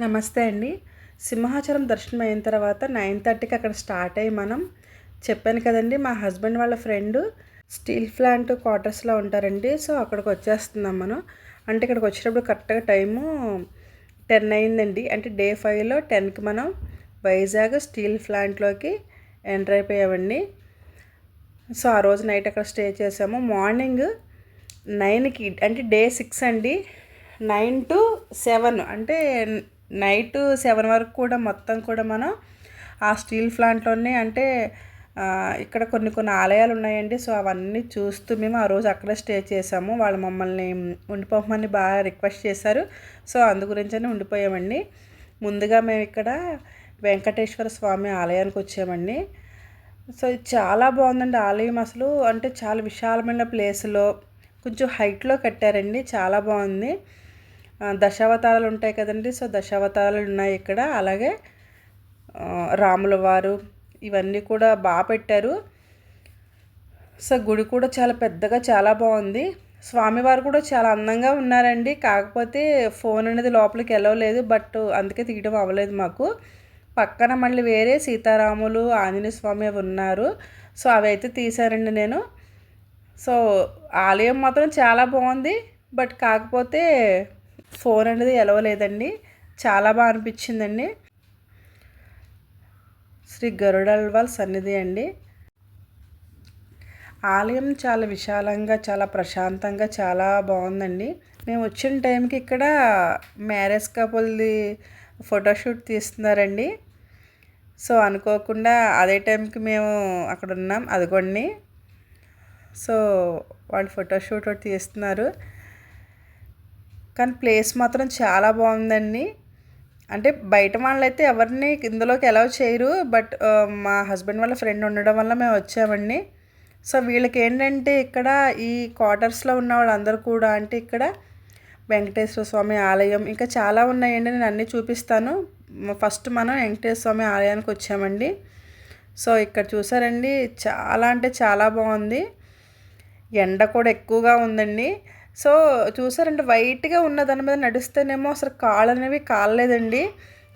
నమస్తే అండి. సింహాచలం దర్శనం అయిన తర్వాత నైన్ థర్టీకి అక్కడ స్టార్ట్ అయ్యి మనం చెప్పాను కదండి మా హస్బెండ్ వాళ్ళ ఫ్రెండ్ స్టీల్ ప్లాంట్ క్వార్టర్స్లో ఉంటారండి. సో అక్కడికి వచ్చేస్తున్నాం మనం. అంటే ఇక్కడికి వచ్చినప్పుడు కరెక్ట్గా టైము టెన్ అయిందండి. అంటే డే ఫైవ్లో టెన్కి మనం వైజాగ్ స్టీల్ ప్లాంట్లోకి ఎంటర్ అయిపోయామండి. సో ఆ రోజు నైట్ అక్కడ స్టే చేసాము. మార్నింగ్ నైన్కి అంటే డే సిక్స్ అండి. నైన్ టు సెవెన్ అంటే నైట్ సెవెన్ వరకు కూడా మొత్తం కూడా మనం ఆ స్టీల్ ప్లాంట్లోనే అంటే ఇక్కడ కొన్ని కొన్ని ఆలయాలు ఉన్నాయండి. సో అవన్నీ చూస్తూ మేము ఆ రోజు అక్కడే స్టే చేసాము. వాళ్ళు మమ్మల్ని ఉండిపోమని బాగా రిక్వెస్ట్ చేశారు. సో అందు గురించని ఉండిపోయామండి. ముందుగా మేము ఇక్కడ వెంకటేశ్వర స్వామి ఆలయానికి వచ్చామండి. సో ఇది చాలా బాగుందండి ఆలయం అసలు. అంటే చాలా విశాలమైన ప్లేస్లో కొంచెం హైట్లో కట్టారండి. చాలా బాగుంది. దశావతారాలు ఉంటాయి కదండి. సో దశావతారాలు ఉన్నాయి ఇక్కడ. అలాగే రాముల వారు ఇవన్నీ కూడా బాగా పెట్టారు. సో గుడి కూడా చాలా పెద్దగా చాలా బాగుంది. స్వామివారు కూడా చాలా అందంగా ఉన్నారండి. కాకపోతే ఫోన్ అనేది లోపలికి వెళ్ళలేదు బట్ అందుకే తీయడం అవ్వలేదు మాకు. పక్కన మళ్ళీ వేరే సీతారాములు ఆంజనేయ స్వామి అవి ఉన్నారు. సో అవి అయితే తీశారండి నేను. సో ఆలయం మాత్రం చాలా బాగుంది. బట్ కాకపోతే ఫోన్ అనేది ఎలవలేదండి. చాలా బాగా అనిపించిందండి. శ్రీ గరుడల్వాల్ సన్నిధి అండి. ఆలయం చాలా విశాలంగా చాలా ప్రశాంతంగా చాలా బాగుందండి. మేము వచ్చిన టైంకి ఇక్కడ మ్యారేజ్ కపుల్ది ఫోటోషూట్ తీస్తున్నారండి. సో అనుకోకుండా అదే టైంకి మేము అక్కడ ఉన్నాం అదిగొండి. సో వాళ్ళు ఫోటోషూట్ తీస్తున్నారు. కానీ ప్లేస్ మాత్రం చాలా బాగుందండి. అంటే బయట వాళ్ళైతే ఎవరిని ఇందులోకి అలౌ చేయరు. బట్ uh, మా హస్బెండ్ వాళ్ళ ఫ్రెండ్ ఉండడం వల్ల మేము వచ్చామండి. సో వీళ్ళకి ఏంటంటే ఇక్కడ ఈ క్వార్టర్స్లో ఉన్న వాళ్ళందరూ కూడా అంటే ఇక్కడ వెంకటేశ్వర స్వామి ఆలయం ఇంకా చాలా ఉన్నాయండి. నేను అన్నీ చూపిస్తాను. ఫస్ట్ మనం వెంకటేశ్వర స్వామి ఆలయానికి వచ్చామండి. సో ఇక్కడ చూసారండి. చాలా అంటే చాలా బాగుంది. ఎండ కూడా ఎక్కువగా ఉందండి. సో చూసారంటే వైట్గా ఉన్న దాని మీద నడిస్తేనేమో అసలు కాళ్ళు అనేవి కాలలేదండి.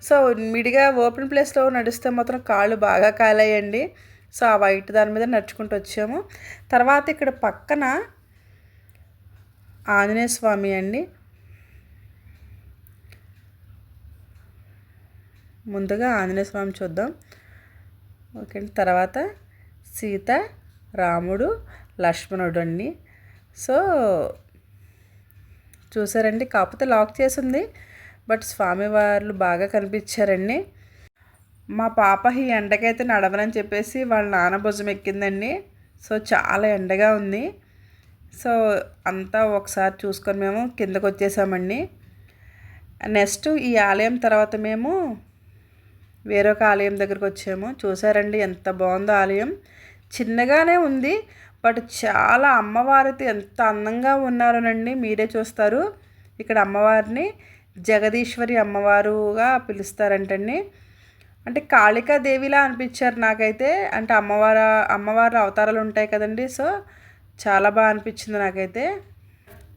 సో మిడిగా ఓపెన్ ప్లేస్లో నడిస్తే మాత్రం కాళ్ళు బాగా కాలేయండి. సో ఆ వైట్ దాని మీద నడుచుకుంటూ వచ్చాము. తర్వాత ఇక్కడ పక్కన ఆంజనేయ స్వామి అండి. ముందుగా ఆంజనేయ స్వామి చూద్దాం. ఓకే తర్వాత సీత రాముడు లక్ష్మణుడు అండి. సో చూసారండి. కాకపోతే లాక్ చేసింది. బట్ స్వామివార్లు బాగా కనిపించారండి. మా పాప ఈ ఎండకైతే నడవనని చెప్పేసి వాళ్ళ నాన్న భుజం ఎక్కిందండి. సో చాలా ఎండగా ఉంది. సో అంతా ఒకసారి చూసుకొని మేము కిందకు వచ్చేసామండి. నెక్స్ట్ ఈ ఆలయం తర్వాత మేము వేరొక ఆలయం దగ్గరకు వచ్చాము. చూసారండి ఎంత బాగుందో ఆలయం. చిన్నగానే ఉంది. బట్ చాలా అమ్మవారితో ఎంత అందంగా ఉన్నారోనండి మీరే చూస్తారు. ఇక్కడ అమ్మవారిని జగదీశ్వరి అమ్మవారుగా పిలుస్తారంటండి. అంటే కాళికాదేవిలా అనిపించారు నాకైతే. అంటే అమ్మవారు అమ్మవారి అవతారాలు ఉంటాయి కదండి. సో చాలా బాగా అనిపించింది నాకైతే.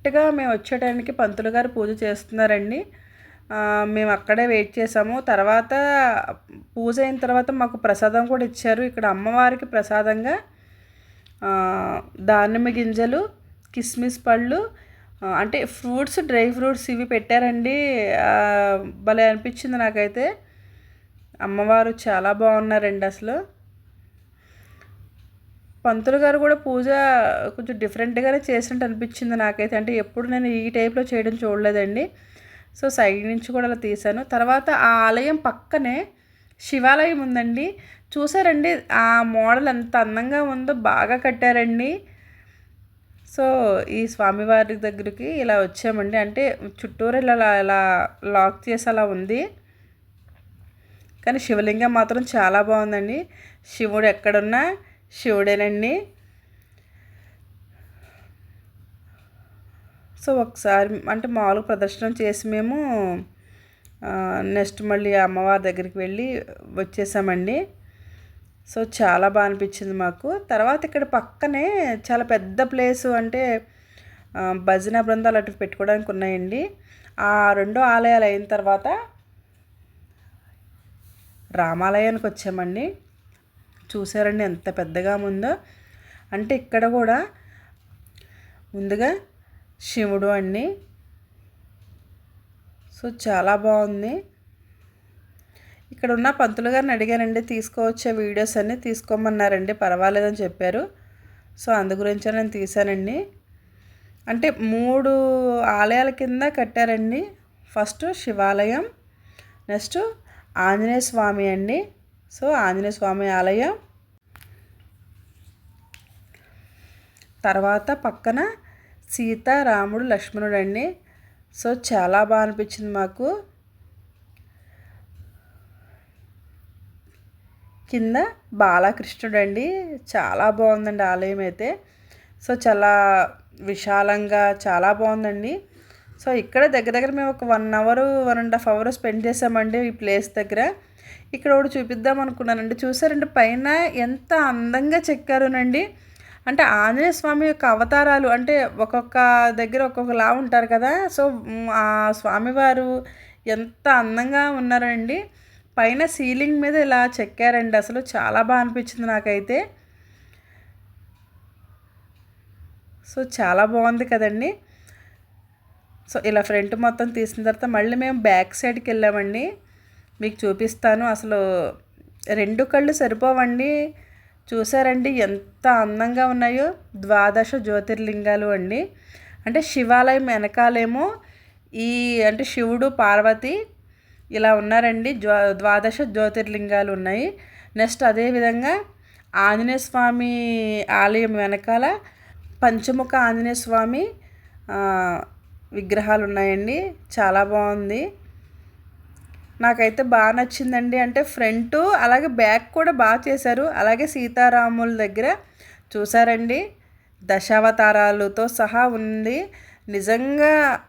కరెక్ట్గా మేము వచ్చేటానికి పంతులు గారు పూజ చేస్తున్నారండి. మేము అక్కడే వెయిట్ చేసాము. తర్వాత పూజ అయిన తర్వాత మాకు ప్రసాదం కూడా ఇచ్చారు. ఇక్కడ అమ్మవారికి ప్రసాదంగా దానిమ్మ గింజలు కిస్మిస్ పళ్ళు అంటే ఫ్రూట్స్ డ్రై ఫ్రూట్స్ ఇవి పెట్టారండి. భలే అనిపించింది నాకైతే. అమ్మవారు చాలా బాగున్నారండి అసలు. పంతులు గారు కూడా పూజ కొంచెం డిఫరెంట్గానే చేసినట్టు అనిపించింది నాకైతే. అంటే ఎప్పుడు నేను ఈ టైప్లో చేయడం చూడలేదండి. సో సైడ్ నుంచి కూడా అలా తీశాను. తర్వాత ఆ ఆలయం పక్కనే శివాలయం ఉందండి. చూసారండి ఆ మోడల్ ఎంత అందంగా ఉందో బాగా కట్టారండి. సో ఈ స్వామివారి దగ్గరికి ఇలా వచ్చామండి. అంటే చుట్టూరు ఇలా ఇలా లాక్ చేసి అలా ఉంది. కానీ శివలింగం మాత్రం చాలా బాగుందండి. శివుడు ఎక్కడున్నా శివుడేనండి. సో ఒకసారి అంటే మామూలుగా ప్రదర్శన చేసి మేము నెక్స్ట్ మళ్ళీ అమ్మవారి దగ్గరికి వెళ్ళి వచ్చేసామండి. సో చాలా బాగా అనిపించింది మాకు. తర్వాత ఇక్కడ పక్కనే చాలా పెద్ద ప్లేసు అంటే భజన బృందాలు అటు పెట్టుకోవడానికి ఉన్నాయండి. ఆ రెండు ఆలయాలు అయిన తర్వాత రామాలయానికి వచ్చామండి. చూసారండి ఎంత పెద్దగా ఉందో. అంటే ఇక్కడ కూడా ముందుగా శివుడు అండి. సో చాలా బాగుంది. ఇక్కడ ఉన్న పంతులు గారిని అడిగానండి తీసుకోవచ్చే వీడియోస్ అన్నీ? తీసుకోమన్నారండి పర్వాలేదని చెప్పారు. సో అందు గురించి నేను తీశానండి. అంటే మూడు ఆలయాల కింద కట్టారండి. ఫస్ట్ శివాలయం నెక్స్ట్ ఆంజనేయ స్వామి అండి. సో ఆంజనేయ స్వామి ఆలయం. తర్వాత పక్కన సీత రాముడు లక్ష్మణుడు అండి సో చాలా బాగా అనిపించింది మాకు. కింద బాలకృష్ణుడు అండి చాలా బాగుందండి ఆలయం అయితే. సో చాలా విశాలంగా చాలా బాగుందండి. సో ఇక్కడ దగ్గర దగ్గర మేము ఒక one hour one and half hour spend చేసామండి ఈ ప్లేస్ దగ్గర. ఇక్కడ ఒకటి చూపిద్దాం అనుకున్నానండి. చూసారండి పైన ఎంత అందంగా చెక్కారునండి. అంటే ఆంజనేయ స్వామి యొక్క అవతారాలు అంటే ఒక్కొక్క దగ్గర ఒక్కొక్కలా ఉంటారు కదా. సో ఆ స్వామివారు ఎంత అందంగా ఉన్నారండి. పైన సీలింగ్ మీద ఇలా చెక్కారండి. అసలు చాలా బాగా అనిపించింది నాకైతే. సో చాలా బాగుంది కదండి. సో ఇలా ఫ్రంట్ మొత్తం తీసిన తర్వాత మళ్ళీ మేము బ్యాక్ సైడ్కి వెళ్ళామండి. మీకు చూపిస్తాను. అసలు రెండు కళ్ళు సరిపోవండి. చూసారండి ఎంత అందంగా ఉన్నాయో. ద్వాదశ జ్యోతిర్లింగాలు అండి. అంటే శివాలయం వెనకాలేమో ఈ అంటే శివుడు పార్వతి ఇలా ఉన్నారండి. జ్వా ద్వాదశ జ్యోతిర్లింగాలు ఉన్నాయి. నెక్స్ట్ అదేవిధంగా ఆంజనేయ స్వామి ఆలయం వెనకాల పంచముఖ ఆంజనేయ స్వామి విగ్రహాలు ఉన్నాయండి. చాలా బాగుంది. నాకైతే బాగా నచ్చిందండి. అంటే ఫ్రంట్ అలాగే బ్యాక్ కూడా బాగా చేశారు. అలాగే సీతారాముల దగ్గర చూసారండి దశావతారాలతో సహా ఉంది. నిజంగా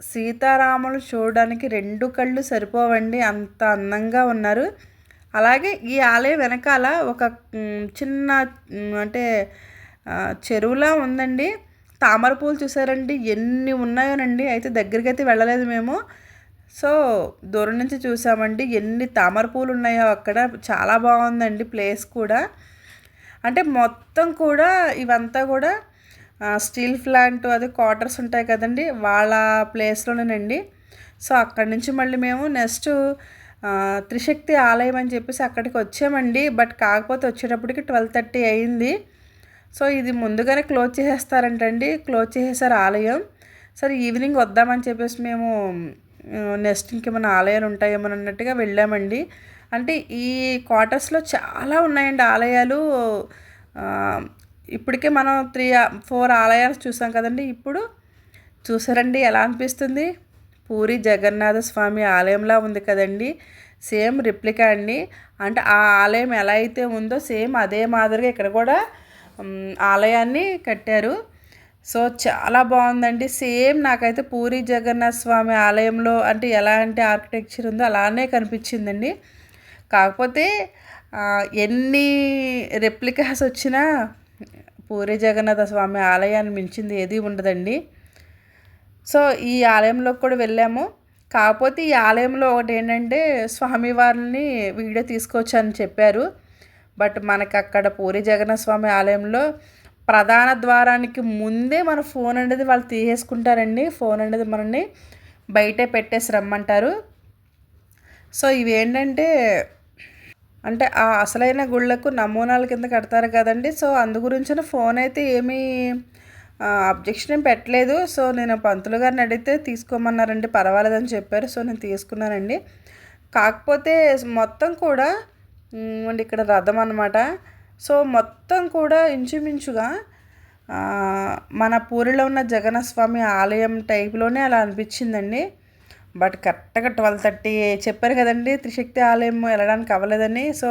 సీతారాములు చూడడానికి రెండు కళ్ళు సరిపోవండి అంత అందంగా ఉన్నారు. అలాగే ఈ ఆలయం వెనకాల ఒక చిన్న అంటే చెరువులా ఉందండి. తామర పూలు చూసారండి ఎన్ని ఉన్నాయోనండి. అయితే దగ్గరికి అయితే వెళ్ళలేదు మేము. సో దూరం నుంచి చూసామండి ఎన్ని తామర పూలు ఉన్నాయో అక్కడ. చాలా బాగుందండి ప్లేస్ కూడా. అంటే మొత్తం కూడా ఇవంతా కూడా స్టీల్ ప్లాంట్ అది క్వార్టర్స్ ఉంటాయి కదండి వాళ్ళ ప్లేస్లోనేనండి సో అక్కడి నుంచి మళ్ళీ మేము నెక్స్ట్ త్రిశక్తి ఆలయం అని చెప్పేసి అక్కడికి వచ్చామండి. బట్ కాకపోతే వచ్చేటప్పటికి ట్వెల్వ్ థర్టీ అయింది. సో ఇది ముందుగానే క్లోజ్ చేసేస్తారంటండి క్లోజ్ చేసేసారు ఆలయం. సరే ఈవినింగ్ వద్దామని చెప్పేసి మేము నెక్స్ట్ ఇంకేమైనా ఆలయాలు ఉంటాయేమో అన్నట్టుగా వెళ్ళామండి. అంటే ఈ క్వార్టర్స్లో చాలా ఉన్నాయండి ఆలయాలు. ఇప్పటికే మనం త్రీ ఫోర్ ఆలయాలు చూసాం కదండి. ఇప్పుడు చూసారండి ఎలా అనిపిస్తుంది? పూరి జగన్నాథ స్వామి ఆలయంలా ఉంది కదండి. సేమ్ రిప్లికా అండి. అంటే ఆ ఆలయం ఎలా అయితే ఉందో సేమ్ అదే మాదిరిగా ఇక్కడ కూడా ఆలయాన్ని కట్టారు. సో చాలా బాగుందండి. సేమ్ నాకైతే పూరి జగన్నాథ స్వామి ఆలయంలో అంటే ఎలాంటి ఆర్కిటెక్చర్ ఉందో అలానే కనిపించిందండి. కాకపోతే ఎన్ని రెప్లికాస్ వచ్చినా పూరి జగన్నాథ స్వామి ఆలయాన్ని మించింది ఏది ఉండదండి. సో ఈ ఆలయంలోకి కూడా వెళ్ళాము. కాకపోతే ఈ ఆలయంలో ఒకటి ఏంటంటే స్వామివారిని వీడియో తీసుకోవచ్చని చెప్పారు. బట్ మనకి అక్కడ పూరి జగన్నాథ స్వామి ఆలయంలో ప్రధాన ద్వారానికి ముందే మన ఫోన్ అనేది వాళ్ళు తీసేసుకుంటారండి. ఫోన్ అనేది మనల్ని బయటే పెట్టేసి రమ్మంటారు. సో ఇవి ఏంటంటే అంటే ఆ అసలైన గుళ్ళకు నమూనాల కింద కడతారు కదండి. సో అందు గురించిన ఫోన్ అయితే ఏమీ అబ్జెక్షన్ పెట్టలేదు. సో నేను పంతులు గారిని అడిగితే తీసుకోమన్నారండి పర్వాలేదని చెప్పారు. సో నేను తీసుకున్నానండి. కాకపోతే మొత్తం కూడా అండి ఇక్కడ రథం అనమాట సో మొత్తం కూడా ఇంచుమించుగా మన పూరిలో ఉన్న జగన్నస్వామి ఆలయం టైప్లోనే అలా అనిపించిందండి. బట్ కరెక్ట్గా ట్వెల్వ్ థర్టీ చెప్పారు కదండి త్రిశక్తి ఆలయం వెళ్ళడానికి అవ్వలేదని. సో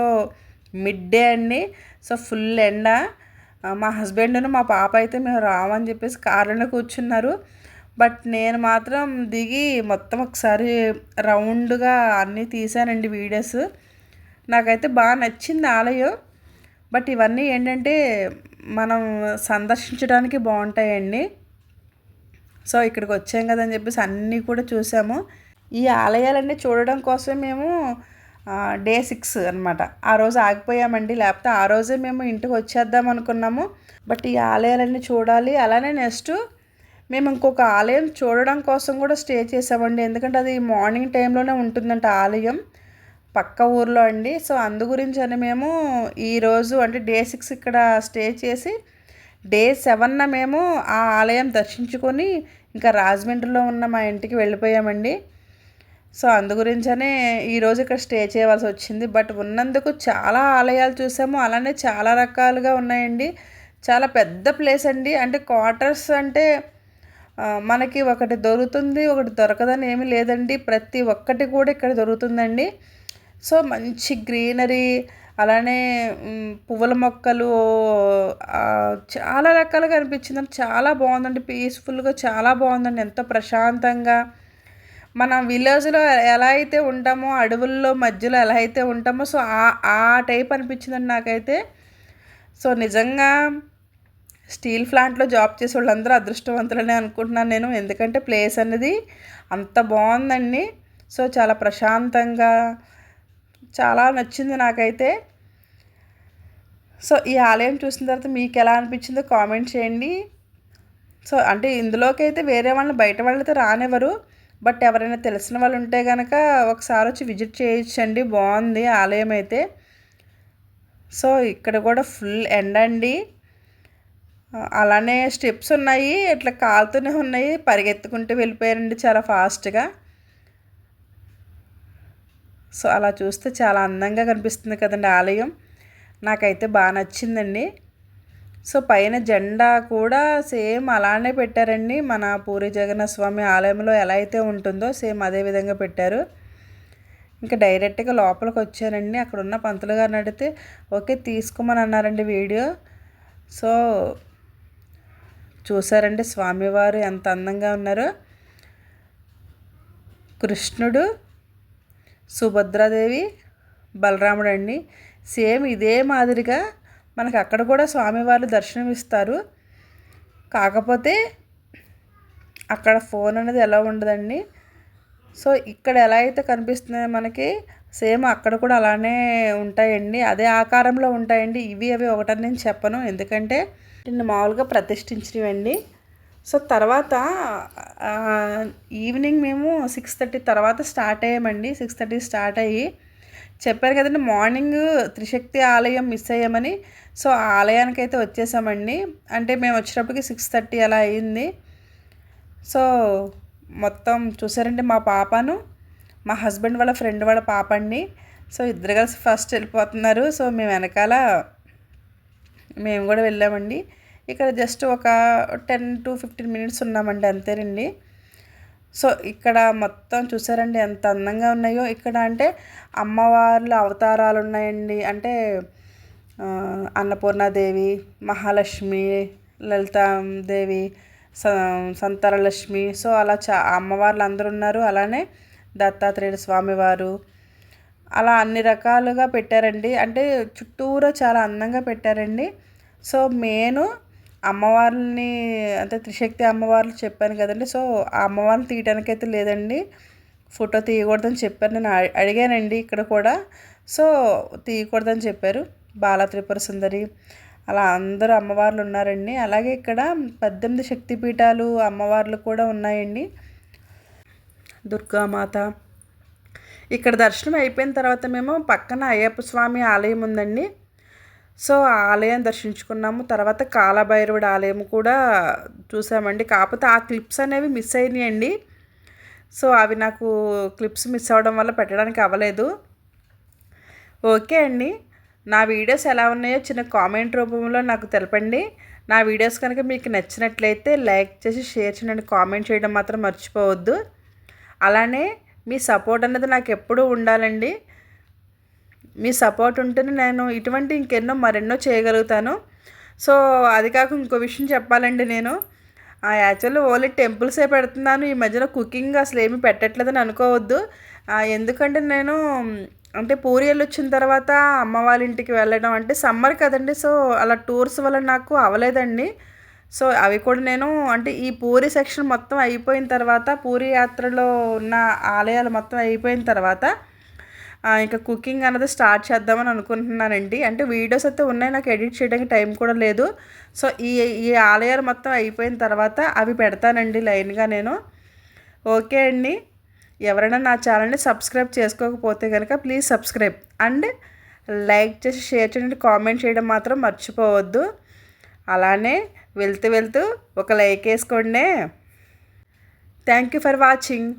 మిడ్ డే అండి. సో ఫుల్ ఎండ. మా హస్బెండ్ను మా పాప అయితే మేము రామని చెప్పేసి కార్లోనే కూర్చున్నారు. బట్ నేను మాత్రం దిగి మొత్తం ఒకసారి రౌండ్గా అన్నీ తీసానండి వీడియోస్. నాకైతే బాగా నచ్చింది ఆలయం. బట్ ఇవన్నీ ఏంటంటే మనం సందర్శించడానికి బాగుంటాయండి. సో ఇక్కడికి వచ్చాం కదని చెప్పేసి అన్నీ కూడా చూసాము. ఈ ఆలయాలన్నీ చూడడం కోసం మేము డే సిక్స్ అనమాట ఆ రోజు ఆగిపోయామండి. లేకపోతే ఆ రోజే మేము ఇంటికి వచ్చేద్దాం అనుకున్నాము. బట్ ఈ ఆలయాలన్నీ చూడాలి. అలానే నెక్స్ట్ మేము ఇంకొక ఆలయం చూడడం కోసం కూడా స్టే చేసామండి. ఎందుకంటే అది మార్నింగ్ టైంలోనే ఉంటుందంట ఆలయం. పక్క ఊర్లో అండి. సో అందు గురించి అని మేము ఈరోజు అంటే డే సిక్స్ ఇక్కడ స్టే చేసి డే సెవెన్న మేము ఆ ఆలయం దర్శించుకొని ఇంకా రాజమండ్రిలో ఉన్న మా ఇంటికి వెళ్ళిపోయామండి. సో అందు గురించనే ఈరోజు ఇక్కడ స్టే చేయవలసి వచ్చింది. బట్ ఉన్నందుకు చాలా ఆలయాలు చూసాము. అలానే చాలా రకాలుగా ఉన్నాయండి. చాలా పెద్ద ప్లేస్ అండి. అంటే క్వార్టర్స్ అంటే మనకి ఒకటి దొరుకుతుంది ఒకటి దొరకదని ఏమీ లేదండి. ప్రతి ఒక్కటి కూడా ఇక్కడ దొరుకుతుందండి. సో మంచి గ్రీనరీ అలానే పువ్వుల మొక్కలు చాలా రకాలుగా అనిపించింది. చాలా బాగుందండి. పీస్ఫుల్గా చాలా బాగుందండి. ఎంతో ప్రశాంతంగా. మన విలేజ్లో ఎలా అయితే ఉంటామో అడవుల్లో మధ్యలో ఎలా అయితే ఉంటామో సో ఆ ఆ టైప్ అనిపించిందండి నాకైతే. సో నిజంగా స్టీల్ ప్లాంట్లో జాబ్ చేసే వాళ్ళందరూ అదృష్టవంతులనే అనుకుంటున్నాను నేను. ఎందుకంటే ప్లేస్ అనేది అంత బాగుందండి. సో చాలా ప్రశాంతంగా చాలా నచ్చింది నాకైతే. సో ఈ ఆలయం చూసిన తర్వాత మీకు ఎలా అనిపించిందో కామెంట్ చేయండి. సో అంటే ఇందులోకి అయితే వేరే వాళ్ళని బయట వాళ్ళైతే రానివ్వరు. బట్ ఎవరైనా తెలిసిన వాళ్ళు ఉంటే కనుక ఒకసారి వచ్చి విజిట్ చేయొచ్చండి బాగుంది ఆలయం అయితే. సో ఇక్కడ కూడా ఫుల్ ఎండ అండి. అలానే స్టెప్స్ ఉన్నాయి. ఇట్లా కాలుతూనే ఉన్నాయి. పరిగెత్తుకుంటూ వెళ్ళిపోయారండి చాలా ఫాస్ట్గా. సో అలా చూస్తే చాలా అందంగా కనిపిస్తుంది కదండి ఆలయం. నాకైతే బాగా నచ్చిందండి. సో పైన జెండా కూడా సేమ్ అలానే పెట్టారండి. మన పూరి జగన్నాథ స్వామి ఆలయంలో ఎలా అయితే ఉంటుందో సేమ్ అదే విధంగా పెట్టారు. ఇంకా డైరెక్ట్గా లోపలికి వచ్చానండి. అక్కడ ఉన్న పంతులు గారిని అడిగితే ఓకే తీసుకోమని అన్నారండి వీడియో. సో చూసారండి స్వామివారు ఎంత అందంగా ఉన్నారో. కృష్ణుడు సుభద్రాదేవి బలరాముడు అండి సేమ్ ఇదే మాదిరిగా మనకు అక్కడ కూడా స్వామివారు దర్శనం ఇస్తారు కాకపోతే అక్కడ ఫోన్ అనేది ఎలా ఉండదండి? సో ఇక్కడ ఎలా అయితే కనిపిస్తున్నాయో మనకి సేమ్ అక్కడ కూడా అలానే ఉంటాయండి. అదే ఆకారంలో ఉంటాయండి. ఇవి అవి ఒకటని నేను చెప్పను. ఎందుకంటే నిన్ను మామూలుగా ప్రతిష్ఠించినవండి. సో తర్వాత ఈవినింగ్ మేము సిక్స్ థర్టీ తర్వాత స్టార్ట్ అయ్యామండి. సిక్స్ థర్టీ స్టార్ట్ అయ్యి చెప్పారు కదండి మార్నింగ్ త్రిశక్తి ఆలయం మిస్ అయ్యామని. సో ఆ ఆలయానికి అయితే వచ్చేసామండి. అంటే మేము వచ్చేటప్పటికి సిక్స్ థర్టీ అలా అయింది. సో మొత్తం చూసారండి మా పాపను మా హస్బెండ్ వాళ్ళ ఫ్రెండ్ వాళ్ళ పాప అండి సో ఇద్దరు కలిసి ఫస్ట్ వెళ్ళిపోతున్నారు. సో మేము వెనకాల మేము కూడా వెళ్ళామండి. ఇక్కడ జస్ట్ ఒక టెన్ టు ఫిఫ్టీన్ మినిట్స్ ఉన్నామండి అంతేనండి. సో ఇక్కడ మొత్తం చూసారండి ఎంత అందంగా ఉన్నాయో. ఇక్కడ అంటే అమ్మవార్ల అవతారాలు ఉన్నాయండి అంటే అన్నపూర్ణాదేవి మహాలక్ష్మి లలితాదేవి స సంతానలక్ష్మి సో అలా చా అమ్మవార్లు అందరూ ఉన్నారు అలానే దత్తాత్రేయుడు స్వామివారు అలా అన్ని రకాలుగా పెట్టారండి. అంటే చుట్టూరా చాలా అందంగా పెట్టారండి. సో మెయిన్ అమ్మవారిని అంటే త్రిశక్తి అమ్మవార్లు చెప్పాను కదండి. సో ఆ అమ్మవారిని తీయడానికైతే లేదండి. ఫోటో తీయకూడదని చెప్పారు. నేను అడిగానండి ఇక్కడ కూడా. సో తీయకూడదని చెప్పారు. బాల త్రిపుర సుందరి అలా అందరూ అమ్మవార్లు ఉన్నారండి. అలాగే ఇక్కడ పద్దెనిమిది శక్తిపీఠాలు అమ్మవార్లు కూడా ఉన్నాయండి. దుర్గామాత. ఇక్కడ దర్శనం అయిపోయిన తర్వాత మేము పక్కన అయ్యప్ప స్వామి ఆలయం ఉందండి. సో ఆ ఆలయం దర్శించుకున్నాము. తర్వాత కాలభైరవుడు ఆలయం కూడా చూసామండి. కాకపోతే ఆ క్లిప్స్ అనేవి మిస్ అయినాయండి. సో అవి నాకు క్లిప్స్ మిస్ అవ్వడం వల్ల పెట్టడానికి అవ్వలేదు. ఓకే అండి. నా వీడియోస్ ఎలా ఉన్నాయో చిన్న కామెంట్ రూపంలో నాకు తెలపండి. నా వీడియోస్ కనుక మీకు నచ్చినట్లయితే లైక్ చేసి షేర్ చేయండి కామెంట్ చేయడం మాత్రం మర్చిపోవద్దు. అలానే మీ సపోర్ట్ అనేది నాకు ఎప్పుడూ ఉండాలండి. మీ సపోర్ట్ ఉంటేనే నేను ఇటువంటి ఇంకెన్నో మరెన్నో చేయగలుగుతాను. సో అది కాక ఇంకో విషయం చెప్పాలండి నేను. యాక్చువల్లీ ఓన్లీ టెంపుల్సే పెడుతున్నాను. ఈ మధ్యన కుకింగ్ అసలు ఏమీ పెట్టట్లేదని అనుకోవద్దు. ఎందుకంటే నేను అంటే పూరి వచ్చిన తర్వాత అమ్మ వాళ్ళ ఇంటికి వెళ్ళడం అంటే సమ్మర్ కదండి. సో అలా టూర్స్ వల్ల నాకు అవ్వలేదండి. సో అవి కూడా నేను అంటే ఈ పూరి సెక్షన్ మొత్తం అయిపోయిన తర్వాత పూరి యాత్రలో ఉన్న ఆలయాలు మొత్తం అయిపోయిన తర్వాత ఇంకా కుకింగ్ అన్నది స్టార్ట్ చేద్దామని అనుకుంటున్నానండి. అంటే వీడియోస్ అయితే ఉన్నాయి నాకు ఎడిట్ చేయడానికి టైం కూడా లేదు. సో ఈ ఈ ఆలయాలు మొత్తం అయిపోయిన తర్వాత అవి పెడతానండి లైన్గా నేను. ఓకే అండి. ఎవరైనా నా ఛానల్ని సబ్స్క్రైబ్ చేసుకోకపోతే కనుక ప్లీజ్ సబ్స్క్రైబ్ అండ్ లైక్ చేసి షేర్ చేయండి కామెంట్ చేయడం మాత్రం మర్చిపోవద్దు. అలానే వెళ్తూ వెళ్తూ ఒక లైక్ వేసుకోండి. Thank you for watching